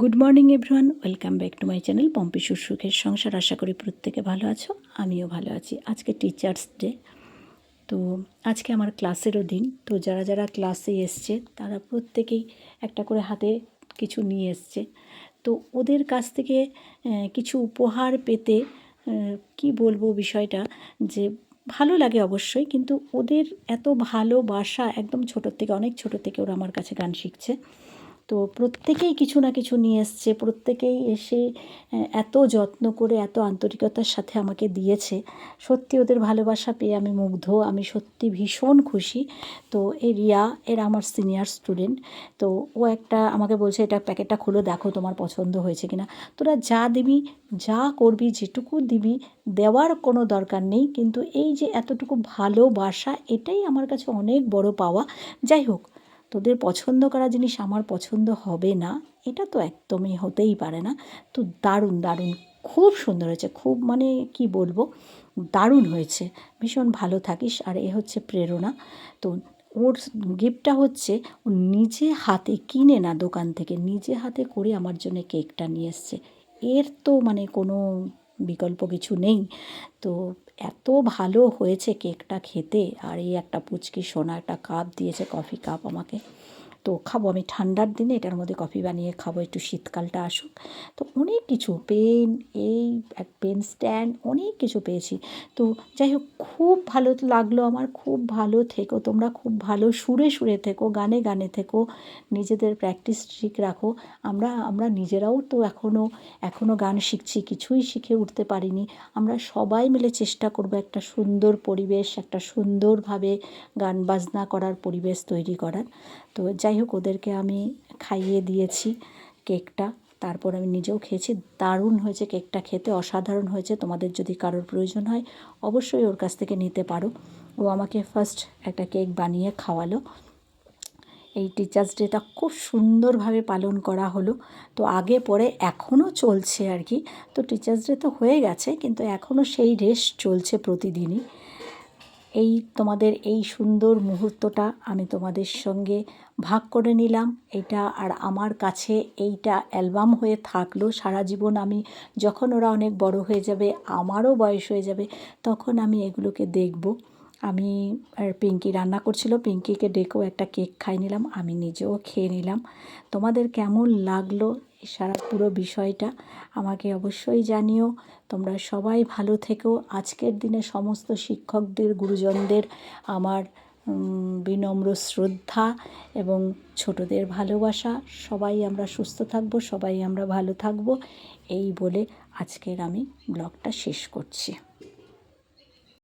Good morning everyone welcome back to my channel Pompi সুখের সংসার আশা করি প্রত্যেকে ভালো আছো, আমিও ভালো আছি। আজকে টিচার্স ডে তো আজকে আমার ক্লাসেরও দিন। তো যারা যারা ক্লাসে এসছে, তারা প্রত্যেকেই একটা করে হাতে কিছু নিয়ে এসছে। তো ওদের কাছ থেকে কিছু উপহার পেতে কি বলব বিষয়টা, যে ভালো লাগে অবশ্যই, কিন্তু ওদের এত ভালোবাসা, একদম ছোটোর থেকে, অনেক ছোটো থেকে ওরা আমার কাছে গান শিখছে। তো প্রত্যেকেই কিছু না কিছু নিয়ে এসছে, প্রত্যেকেই এসে এত যত্ন করে, এত আন্তরিকতার সাথে আমাকে দিয়েছে। সত্যি ওদের ভালোবাসা পেয়ে আমি মুগ্ধ, আমি সত্যি ভীষণ খুশি। তো এই রিয়া, এর আমার সিনিয়র স্টুডেন্ট, তো ও একটা আমাকে বলছে, এটা প্যাকেটটা খুলে দেখো তোমার পছন্দ হয়েছে কিনা। তোরা যা দিবি, যা করবি, যেটুকু দিবি, দেওয়ার কোনো দরকার নেই। কিন্তু এই যে এতটুকু ভালোবাসা, এটাই আমার কাছে অনেক বড় পাওয়া। যাই হোক তোদের পছন্দ করা জিনিস আমার পছন্দ হবে না, এটা তো একদমই হতেই পারে না। তো দারুণ দারুণ, খুব সুন্দর হয়েছে, খুব মানে কি বলব, দারুণ হয়েছে, ভীষণ ভালো থাকিস। আর এ হচ্ছে প্রেরণা। তো ওর গিফটটা হচ্ছে, ও নিজে হাতে কিনে না দোকান থেকে, নিজে হাতে করে আমার জন্য কেকটা নিয়ে এসছে। এর তো মানে কোনো বিকল্প কিছু নেই। তো এত ভালো হয়েছে কেকটা খেতে। আর এই একটা পুচকি সোনা একটা কাপ দিয়েছে কফি কাপ আমাকে। তো খাব। আমি ঠান্ডার দিনে এটার মধ্যে কফি বানিয়ে খাব। একটু শীতকালটা আসুক। তো অনেক কিছু, পেন, এই এক পেন স্ট্যান্ড, অনেক কিছু পেয়েছি। তো যাই হোক, খুব ভালো লাগল আমার। খুব ভালো থেকো। তোমরা খুব ভালো সুরে সুরে থেকো, গানে গানে থেকো। নিজেদের প্র্যাকটিস ঠিক রাখো। আমরা আমরা নিজেরাও তো এখনও এখনও গান শিখছি। কিছুই শিখে উঠতে পারিনি। আমরা সবাই মিলে চেষ্টা করব একটা সুন্দর পরিবেশ, একটা সুন্দরভাবে গান বাজনা করার পরিবেশ তৈরি করার। তো যাই হোক, ওদেরকে আমি খাইয়ে দিয়েছি কেকটা। তারপর আমি নিজেও খেয়েছি। দারুণ হয়েছে কেকটা খেতে, অসাধারণ হয়েছে। তোমাদের যদি কারোর প্রয়োজন হয়, অবশ্যই ওর কাছ থেকে নিতে পারো। ও আমাকে ফার্স্ট একটা কেক বানিয়ে খাওয়ালো। এই টিচার্স ডেটা খুব সুন্দরভাবে পালন করা হলো। তো আগে পরে এখনও চলছে আর কি। তো টিচার্স ডে তো হয়ে গেছে, কিন্তু এখনও সেই রেস চলছে প্রতিদিনই। এই তোমাদের এই সুন্দর মুহূর্তটা আমি তোমাদের সঙ্গে ভাগ করে নিলাম। এটা আর আমার কাছে এইটা অ্যালবাম হয়ে থাকল। সারা জীবন আমি যখন ওরা অনেক বড় হয়ে যাবে, আমারও বয়স হয়ে যাবে, তখন আমি এগুলোকে দেখব। আমি পিঙ্কি রান্না করছিল। পিঙ্কিকে ডেকেও একটা কেক খাই নিলাম, আমি নিজেও খেয়ে নিলাম। তোমাদের কেমন লাগল সারা পুরো বিষয়টা আমাকে অবশ্যই জানিও। তোমরা সবাই ভালো থেকো। আজকের দিনে সমস্ত শিক্ষকদের, গুরুজনদের আমার বিনম্র শ্রদ্ধা এবং ছোটদের ভালোবাসা। সবাই আমরা সুস্থ থাকব, সবাই আমরা ভালো থাকব। এই বলে আজকের আমি ব্লগটা শেষ করছি।